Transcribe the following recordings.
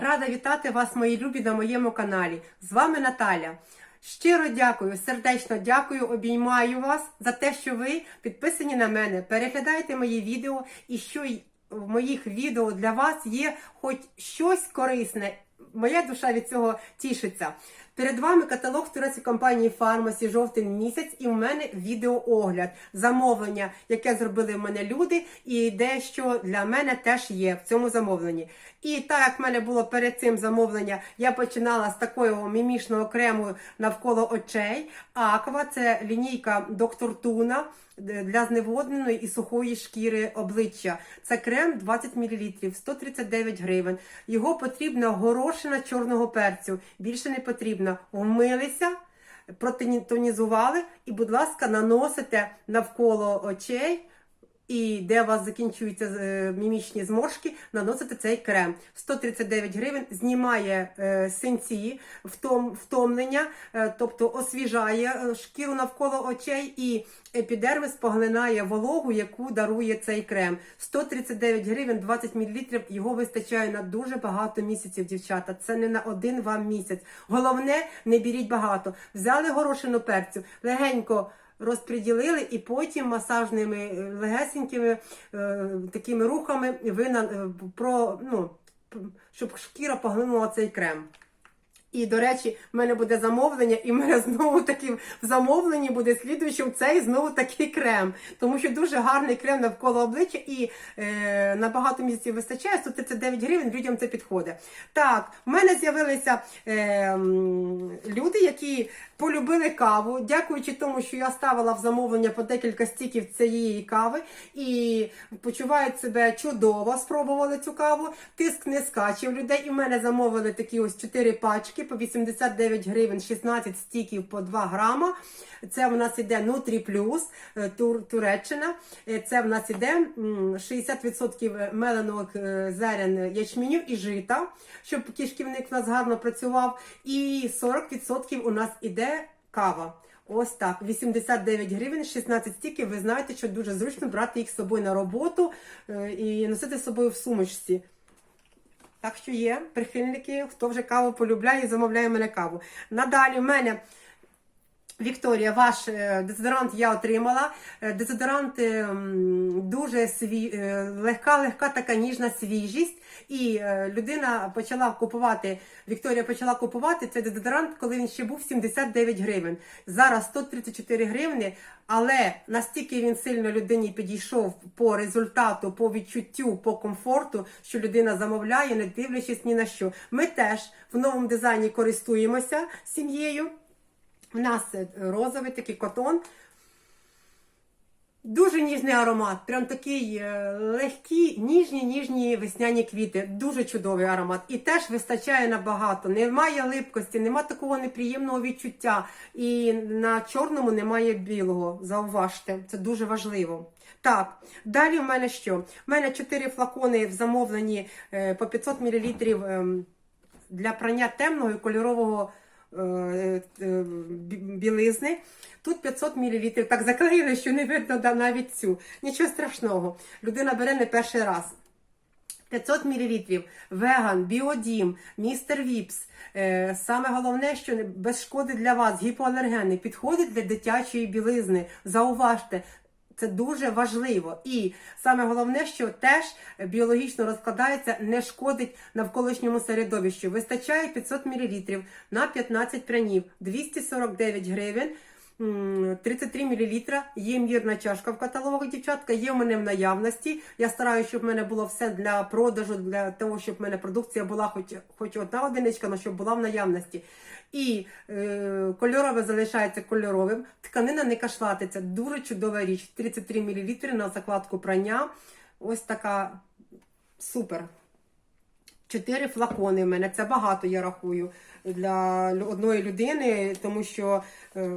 Рада вітати вас, мої любі, на моєму каналі. З вами Наталя. Щиро дякую, сердечно дякую, обіймаю вас за те, що ви підписані на мене. переглядаєте мої відео і що в моїх відео для вас є хоч щось корисне. Моя душа від цього тішиться. Перед вами каталог турецької компанії Фармасі жовтень місяць, і в мене відеоогляд, замовлення, яке зробили в мене люди, і дещо для мене теж є в цьому замовленні. І так як в мене було перед цим замовлення, я починала з такого мімішного крему навколо очей. Аква це лінійка доктор Туна для зневодненої і сухої шкіри обличчя. Це крем 20 мл, 139 гривень. Його потрібна горошина чорного перцю. Більше не потрібно. Вмилися, протонізували і, будь ласка, наносите навколо очей. І де у вас закінчуються е, мімічні зморшки, наносите цей крем. 139 гривень знімає е, синці, втом, втомлення, е, тобто освіжає шкіру навколо очей і епідермис поглинає вологу, яку дарує цей крем. 139 гривень, 20 мл, його вистачає на дуже багато місяців, дівчата. Це не на один вам місяць. Головне, не беріть багато. Взяли горошину перцю, легенько розподілили і потім масажними е, легесенькими е, такими рухами ви на, е, про, ну, щоб шкіра поглинула цей крем. І, до речі, в мене буде замовлення, і в мене знову таки в замовленні буде слідуючим цей знову такий крем. Тому що дуже гарний крем навколо обличчя і е, на багато місяців вистачає 139 гривень, людям це підходить. Так, в мене з'явилися е, люди, які полюбили каву, дякуючи тому, що я ставила в замовлення по декілька стіків цієї кави і почувають себе чудово, спробували цю каву. Тиск не скаче в людей. І в мене замовили такі ось 4 пачки по 89 гривень, 16 стіків по 2 грама. Це в нас іде Нутрі Плюс, е, Тур, Туреччина. Е, Це в нас іде 60% меленого е, зерен ячменю і жита, щоб кишківник у нас гарно працював. І 40% у нас іде кава. Ось так, 89 гривень, 16 стіків. Ви знаєте, що дуже зручно брати їх з собою на роботу і носити з собою в сумочці. Так що є прихильники, хто вже каву полюбляє замовляє мене каву. Надалі в мене. Вікторія, ваш е, дезодорант я отримала. Е, Дезодорант е, дуже сві... легка, легка така ніжна свіжість. І людина почала купувати, Вікторія почала купувати цей дезодорант, коли він ще був 79 гривень. Зараз 134 гривні, але настільки він сильно людині підійшов по результату, по відчуттю, по комфорту, що людина замовляє, не дивлячись ні на що. Ми теж в новому дизайні користуємося сім'єю. У нас е, розовий такий котон. Дуже ніжний аромат, прям такий е, легкі, ніжні, ніжні весняні квіти. Дуже чудовий аромат. І теж вистачає набагато. Немає липкості, немає такого неприємного відчуття. І на чорному немає білого. Зауважте, це дуже важливо. Так, далі в мене що? В мене 4 флакони в замовленні е, по 500 мл ем, для прання темного і кольорового білизни. Тут 500 мл. Так заклеїли, що не видно навіть цю. Нічого страшного. Людина бере не перший раз. 500 мл, веган, біодім, містер Віпс. Е, саме головне, що без шкоди для вас, гіпоалергени, підходить для дитячої білизни. Зауважте, це дуже важливо. І саме головне, що теж біологічно розкладається, не шкодить навколишньому середовищу. Вистачає 500 мл на 15 пранів, 249 гривень. М, 33 мл. Є мірна чашка в каталогу, дівчатка, є в мене в наявності. Я стараюся, щоб в мене було все для продажу, для того, щоб в мене продукція була хоч, хоч одна одиничка, але щоб була в наявності. І е, кольорове залишається кольоровим. Тканина не кашлатиться. Дуже чудова річ. 33 мл на закладку прання. Ось така супер. Чотири флакони в мене. Це багато, я рахую, для одної людини, тому що е,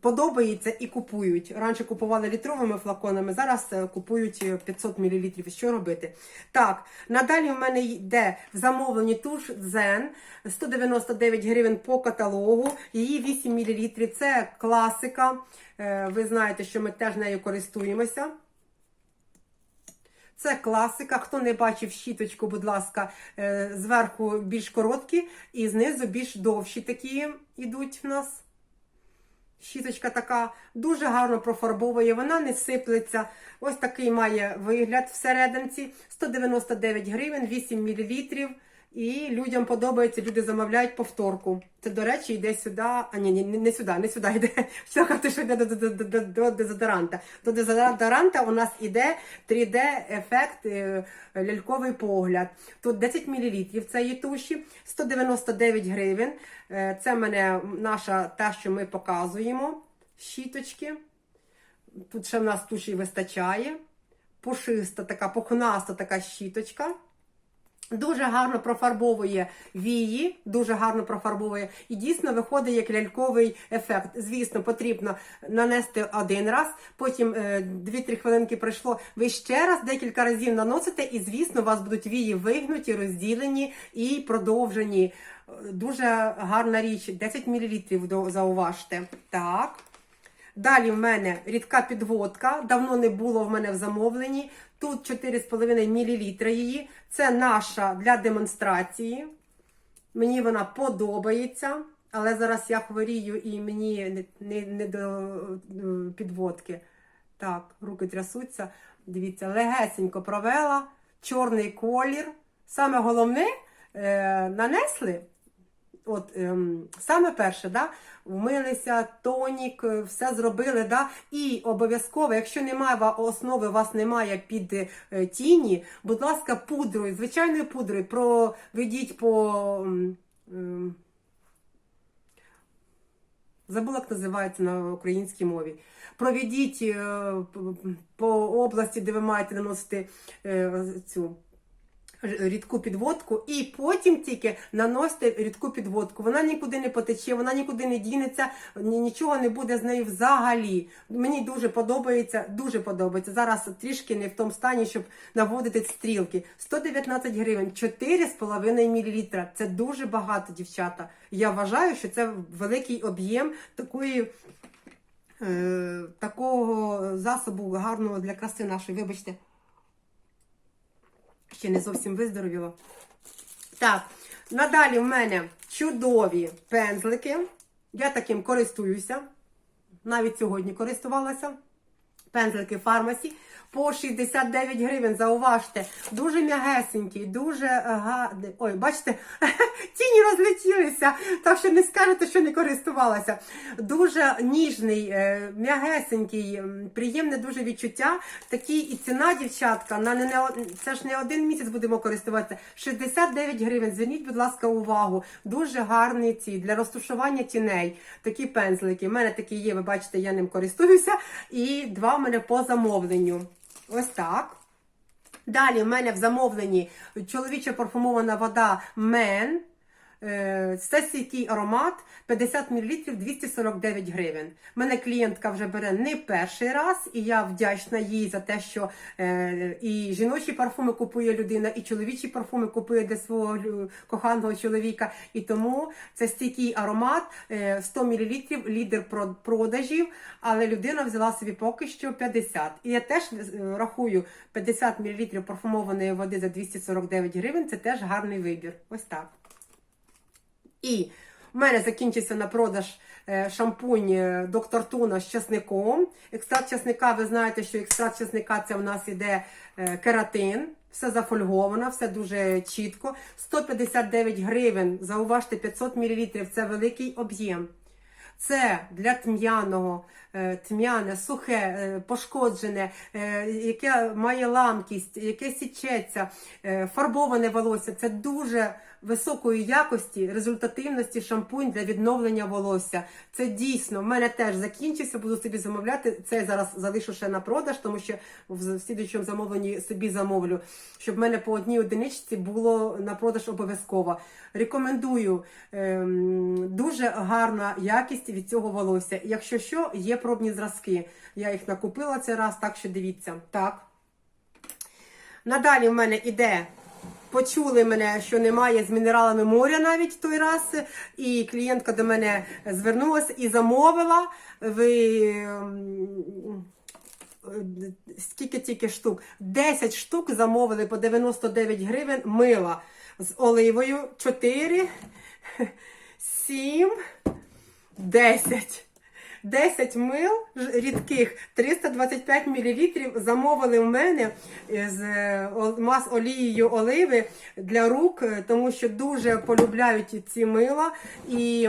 подобається і купують. Раніше купували літровими флаконами, зараз е, купують е, 500 мл. Що робити? Так, надалі в мене йде в туш Zen 199 гривень по каталогу, її 8 мл. Це класика. Е, ви знаєте, що ми теж нею користуємося. Це класика. Хто не бачив щіточку, будь ласка, е, зверху більш короткі і знизу більш довші такі йдуть в нас. Щіточка така дуже гарно профарбовує, вона не сиплеться. Ось такий має вигляд всерединці. 199 гривень, 8 мл. І людям подобається, люди замовляють повторку. Це, до речі, йде сюди. А ні, ні, не сюди, не сюди йде. Що казати, що йде до, до, до, до, до дезодоранта. До дезодоранта у нас іде 3D-ефект, е, ляльковий погляд. Тут 10 мл цієї туші, 199 гривень. Е, Це мене наша те, що ми показуємо. Щіточки. Тут ще в нас туші вистачає. Пушиста така, пухнаста така щіточка. Дуже гарно профарбовує вії, дуже гарно профарбовує. І дійсно виходить як ляльковий ефект. Звісно, потрібно нанести один раз, потім е, 2-3 хвилинки пройшло. Ви ще раз декілька разів наносите, і звісно, у вас будуть вії вигнуті, розділені і продовжені. Е, Дуже гарна річ. 10 мл зауважте. Так. Далі в мене рідка підводка. Давно не було в мене в замовленні. Тут 4,5 мл її. Це наша для демонстрації. Мені вона подобається. Але зараз я хворію і мені не, не, не до е, підводки. Так, руки трясуться. Дивіться, легесенько провела. Чорний колір. Саме головне, е, нанесли От ем, саме перше, да, вмилися, тонік, е, все зробили, да, і обов'язково, якщо немає основи, у вас немає під е, тіні, будь ласка, пудрою, звичайною пудрою проведіть по. ем, Забула, як називається на українській мові. Проведіть е, по області, де ви маєте наносити цю рідку підводку, і потім тільки наносите рідку підводку. Вона нікуди не потече, вона нікуди не дінеться, нічого не буде з нею взагалі. Мені дуже подобається, дуже подобається. Зараз трішки не в тому стані, щоб наводити стрілки. 119 гривень, 4,5 мл. Це дуже багато, дівчата. Я вважаю, що це великий об'єм такої. е, Такого засобу гарного для краси нашої, вибачте ще не зовсім виздоровіла. Так, надалі в мене чудові пензлики. Я таким користуюся. Навіть сьогодні користувалася. Пензлики фармасі по 69 гривень. Зауважте, дуже м'ягесенький, дуже гарний. Ой, бачите, тіні розлетілися, так що не скажете, що не користувалася. Дуже ніжний, е, м'ягесенький, приємне дуже відчуття. Такі і ціна, дівчатка, на не, не, це ж не один місяць будемо користуватися. 69 гривень. Зверніть, будь ласка, увагу. Дуже гарні ці для розташування тіней. Такі пензлики. У мене такі є, ви бачите, я ним користуюся. І два в мене по замовленню. Ось так. Далі в мене в замовленні чоловіча парфумована вода Мен. Е, Це стійкий аромат 50 мл 249 гривень. Мене клієнтка вже бере не перший раз, і я вдячна їй за те, що е, і жіночі парфуми купує людина, і чоловічі парфуми купує для свого коханого чоловіка. І тому це стійкий аромат е, 100 мл, лідер продажів, але людина взяла собі поки що 50. І я теж е, рахую 50 мл парфумованої води за 249 гривень. Це теж гарний вибір. Ось так. І в мене закінчився на продаж е, шампунь е, доктор Туна з часником. Екстракт часника, ви знаєте, що екстракт часника це в нас іде е, кератин. Все зафольговано, все дуже чітко. 159 гривень, зауважте, 500 мл. Це великий об'єм. Це для тм'яного, е, тм'яне, сухе, е, пошкоджене, е, яке має ламкість, яке січеться, фарбоване волосся. Це дуже високої якості, результативності шампунь для відновлення волосся. Це дійсно в мене теж закінчився, буду собі замовляти. Це я зараз залишу ще на продаж, тому що в слідуючому замовленні собі замовлю, щоб в мене по одній одиничці було на продаж обов'язково. Рекомендую ем, дуже гарна якість від цього волосся. Якщо що, є пробні зразки. Я їх накупила цей раз, так що дивіться. Так. Надалі в мене іде. Почули мене, що немає з мінералами моря навіть той раз. І клієнтка до мене звернулася і замовила. Ви ем, скільки тільки штук? 10 штук замовили по 99 гривень мила з оливою 4, 7, 10. 10 мил рідких 325 мл замовили в мене з е, мас олією оливи для рук, е, тому що дуже полюбляють ці мила. І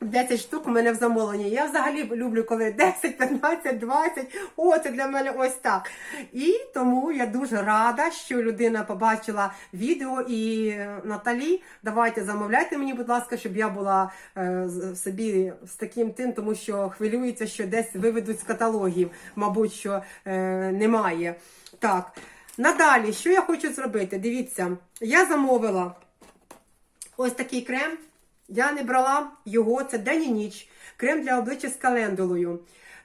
10 штук у мене в замовленні. Я взагалі люблю, коли 10, 15, 20. О, це для мене ось так. І тому я дуже рада, що людина побачила відео і Наталі. Давайте замовляйте мені, будь ласка, щоб я була е, собі з таким тим, тому що хвилюється, що десь виведуть з каталогів. Мабуть, що е, немає. Так. Надалі, що я хочу зробити? Дивіться, я замовила ось такий крем. Я не брала його, це день і ніч. Крем для обличчя з календулою.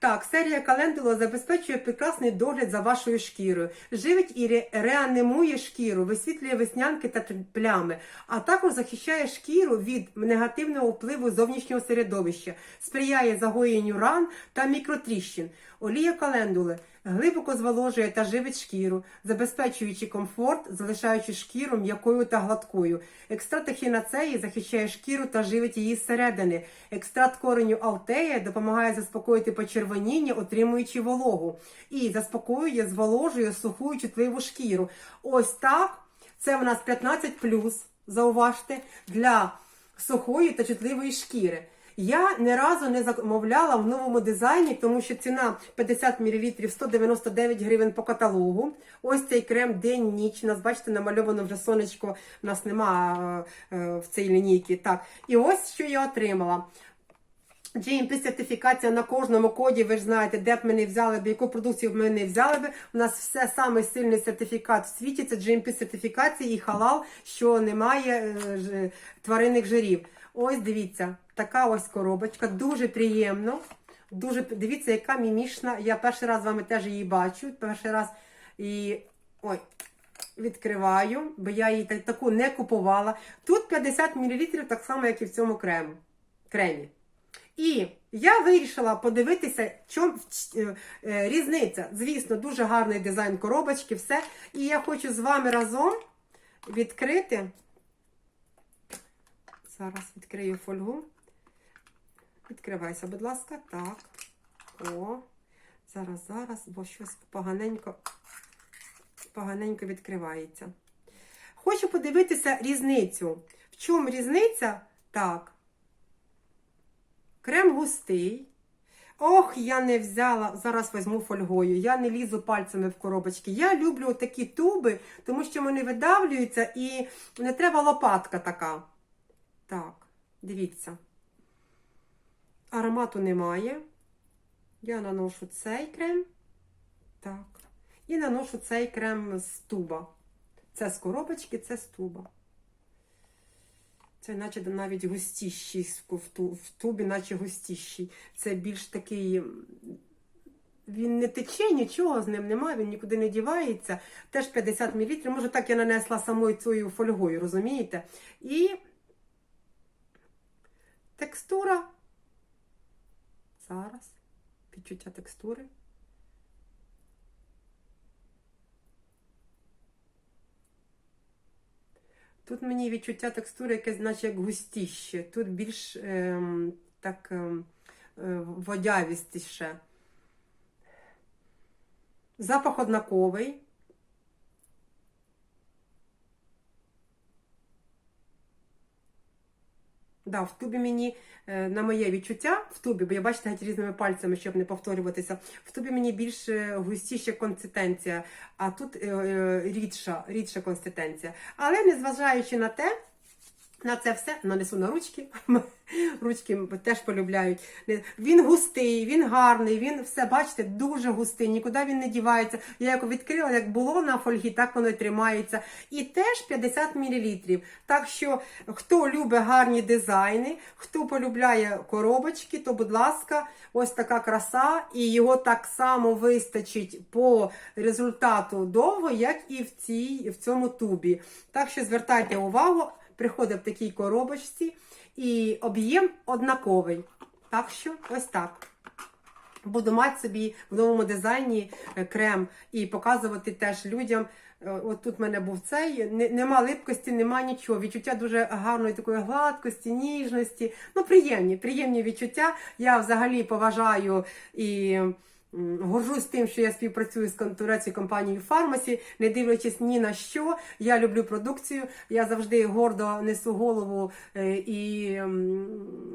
Так, серія календула забезпечує прекрасний догляд за вашою шкірою, живить і ре- реанімує шкіру, висвітлює веснянки та плями, а також захищає шкіру від негативного впливу зовнішнього середовища, сприяє загоєнню ран та мікротріщин. Олія календули глибоко зволожує та живить шкіру, забезпечуючи комфорт, залишаючи шкіру м'якою та гладкою. Екстракт ехінацеї захищає шкіру та живить її зсередини. Екстракт кореню алтея допомагає заспокоїти почервоніння, отримуючи вологу. І заспокоює, зволожує суху і чутливу шкіру. Ось так. Це в нас 15+, зауважте, для сухої та чутливої шкіри. Я не разу не замовляла в новому дизайні, тому що ціна 50 мл 199 гривень по каталогу. Ось цей крем день-ніч. У нас, бачите, намальовано вже сонечко, у нас нема е, е, в цій лінійці. Так, і ось що я отримала. GMP сертифікація на кожному коді, ви ж знаєте, де б ми не взяли б, яку продукцію б ми не взяли б. У нас все самий сильний сертифікат в світі це GMP сертифікація і халал, що немає е, тваринних жирів. Ось дивіться, така ось коробочка, дуже приємно. Дуже дивіться, яка мімішна. Я перший раз з вами теж її бачу. Перший раз і ой, відкриваю, бо я її так- таку не купувала. Тут 50 мл, так само, як і в цьому крему. кремі. І я вирішила подивитися, чом е, е, різниця. Звісно, дуже гарний дизайн коробочки, все. І я хочу з вами разом відкрити. Зараз відкрию фольгу. Відкривайся, будь ласка. Так. О. Зараз, зараз, бо щось поганенько, поганенько відкривається. Хочу подивитися різницю. В чому різниця? Так. Крем густий. Ох, я не взяла, зараз візьму фольгою. Я не лізу пальцями в коробочки. Я люблю такі туби, тому що вони видавлюються і не треба лопатка така. Так, дивіться. Аромату немає. Я наношу цей крем. Так. І наношу цей крем з туба. Це з коробочки, це з туба. Це наче навіть густіший в тубі, наче густіший. Це більш такий. Він не тече, нічого з ним немає, він нікуди не дівається. Теж 50 мл. Може, так я нанесла самою цією фольгою, розумієте? І текстура. Зараз. Відчуття текстури. Тут мені відчуття текстури якесь, наче як густіще. Тут більш ем, так ем, е, водявістіше. Запах однаковий. Да, в тубі мені, е, на моє відчуття, в тубі, бо я бачите геть різними пальцями, щоб не повторюватися. В тубі мені більш густіша консистенція, а тут е, е, рідша, рідша консистенція. Але незважаючи на те, на це все нанесу на ручки. Ручки теж полюбляють. Він густий, він гарний, він все, бачите, дуже густий, нікуди він не дівається. Я як відкрила, як було на фольгі, так воно і тримається. І теж 50 мл. Так що, хто любить гарні дизайни, хто полюбляє коробочки, то, будь ласка, ось така краса, і його так само вистачить по результату довго, як і в, цій, в цьому тубі. Так що звертайте увагу, приходить в такій коробочці. І об'єм однаковий. Так що ось так. Буду мати собі в новому дизайні е, крем і показувати теж людям. Е, От тут в мене був цей, нема липкості, нема нічого. Відчуття дуже гарної такої гладкості, ніжності. Ну, приємні, приємні відчуття. Я взагалі поважаю і. Горжусь тим, що я співпрацюю з кон- турецькою компанією Фармасі, не дивлячись ні на що. Я люблю продукцію. Я завжди гордо несу голову е, і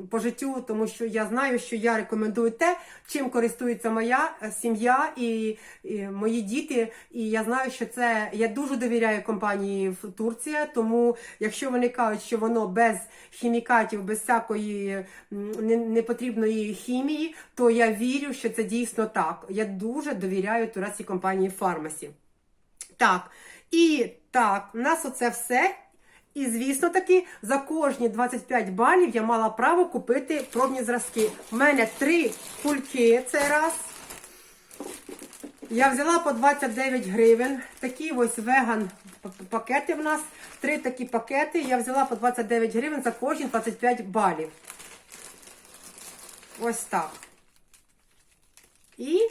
по життю, тому що я знаю, що я рекомендую те, чим користується моя е, сім'я і, і мої діти. І я знаю, що це я дуже довіряю компанії в Турція. Тому, якщо вони кажуть, що воно без хімікатів, без всякої не- непотрібної хімії, то я вірю, що це дійсно так. Я дуже довіряю турецькій компанії Фармасі. Так, і так, у нас оце все. І, звісно таки, за кожні 25 балів я мала право купити пробні зразки. У мене три кульки цей раз. Я взяла по 29 гривень. Такі ось веган пакети в нас. Три такі пакети. Я взяла по 29 гривень за кожні 25 балів. Ось так. І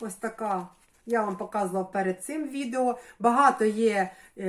ось така. Я вам показувала перед цим відео. Багато є е,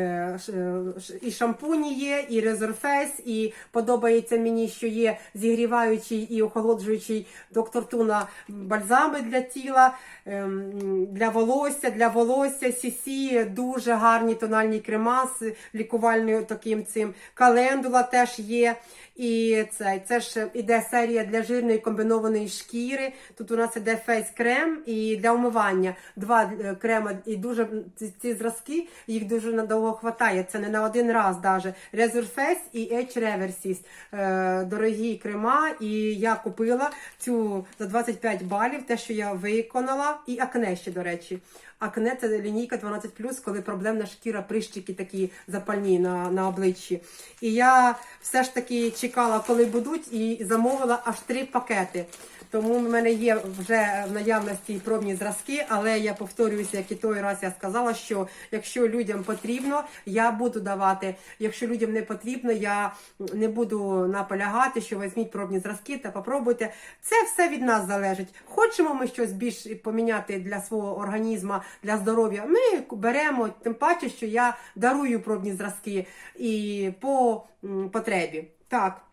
е, і шампуні є, і резерфейс, і подобається мені, що є зігріваючий і охолоджуючий доктор Туна бальзами для тіла, ем, для волосся, для волосся, сісі, дуже гарні тональні крема з лікувальною таким цим. Календула теж є. І це, це ж іде серія для жирної комбінованої шкіри. Тут у нас іде фейс-крем і для умивання. Два е, крема, і дуже ці, ці зразки, їх дуже надовго хватає. Це не на один раз даже. Resurface і Edge Reversis. Е, дорогі крема. І я купила цю за 25 балів, те, що я виконала, і акне ще, до речі. Акне це лінійка 12+, коли проблемна шкіра, прищики такі запальні на, на обличчі. І я все ж таки чекала, коли будуть, і замовила аж три пакети. Тому в мене є вже в наявності пробні зразки, але я повторююся, як і той раз я сказала, що якщо людям потрібно, я буду давати. Якщо людям не потрібно, я не буду наполягати, що візьміть пробні зразки та попробуйте. Це все від нас залежить. Хочемо ми щось більш поміняти для свого організму, для здоров'я. Ми беремо, тим паче, що я дарую пробні зразки і по потребі. Так.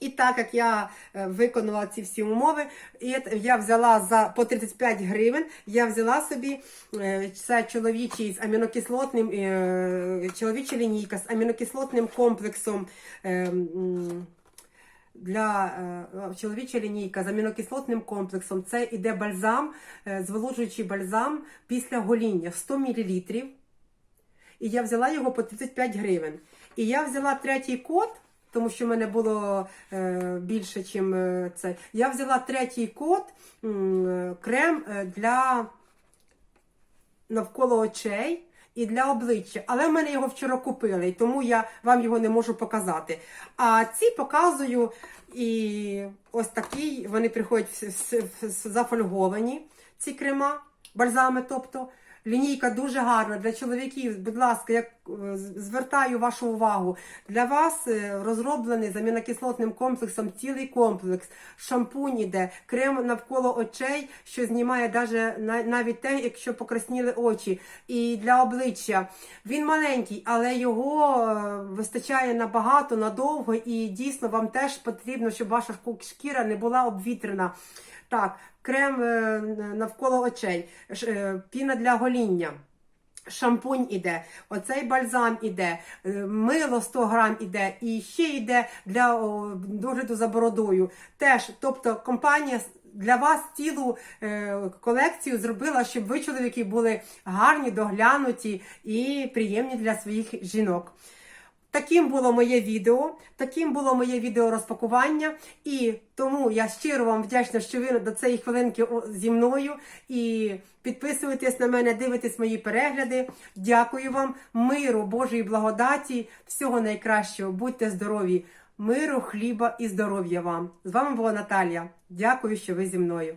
І так як я е, виконала ці всі умови, я взяла за по 35 гривень, я взяла собі е, це чоловічий з амінокислотним, е, чоловіча лінійка з амінокислотним комплексом. Для чоловіча лінійка з амінокислотним комплексом це іде бальзам, зволожуючий бальзам після гоління 100 мл. І я взяла його по 35 гривень. І я взяла третій код, тому що в мене було е, більше, ніж е, це. Я взяла третій код крем е, для навколо очей. І для обличчя, але в мене його вчора купили, і тому я вам його не можу показати. А ці показую, і ось такі вони приходять зафольговані, ці крема, бальзами. Тобто лінійка дуже гарна для чоловіків. Будь ласка, я е, звертаю вашу увагу. Для вас е, розроблений з амінокислотним комплексом цілий комплекс. Шампунь іде, крем навколо очей, що знімає навіть те, якщо покрасніли очі. І для обличчя. Він маленький, але його е, вистачає набагато, надовго, і дійсно вам теж потрібно, щоб ваша шкіра не була обвітрена. Так, крем е, навколо очей, е, піна для гоління. Шампунь іде, оцей бальзам іде, е, мило 100 грам іде, і ще йде для догляду за бородою. Теж, тобто компанія для вас цілу е, колекцію зробила, щоб ви, чоловіки, були гарні, доглянуті і приємні для своїх жінок. Таким було моє відео, таким було моє відео розпакування, і тому я щиро вам вдячна, що ви до цієї хвилинки зі мною. І підписуйтесь на мене, дивитесь мої перегляди. Дякую вам, миру, Божої благодаті, всього найкращого. Будьте здорові, миру, хліба і здоров'я вам. З вами була Наталія. Дякую, що ви зі мною.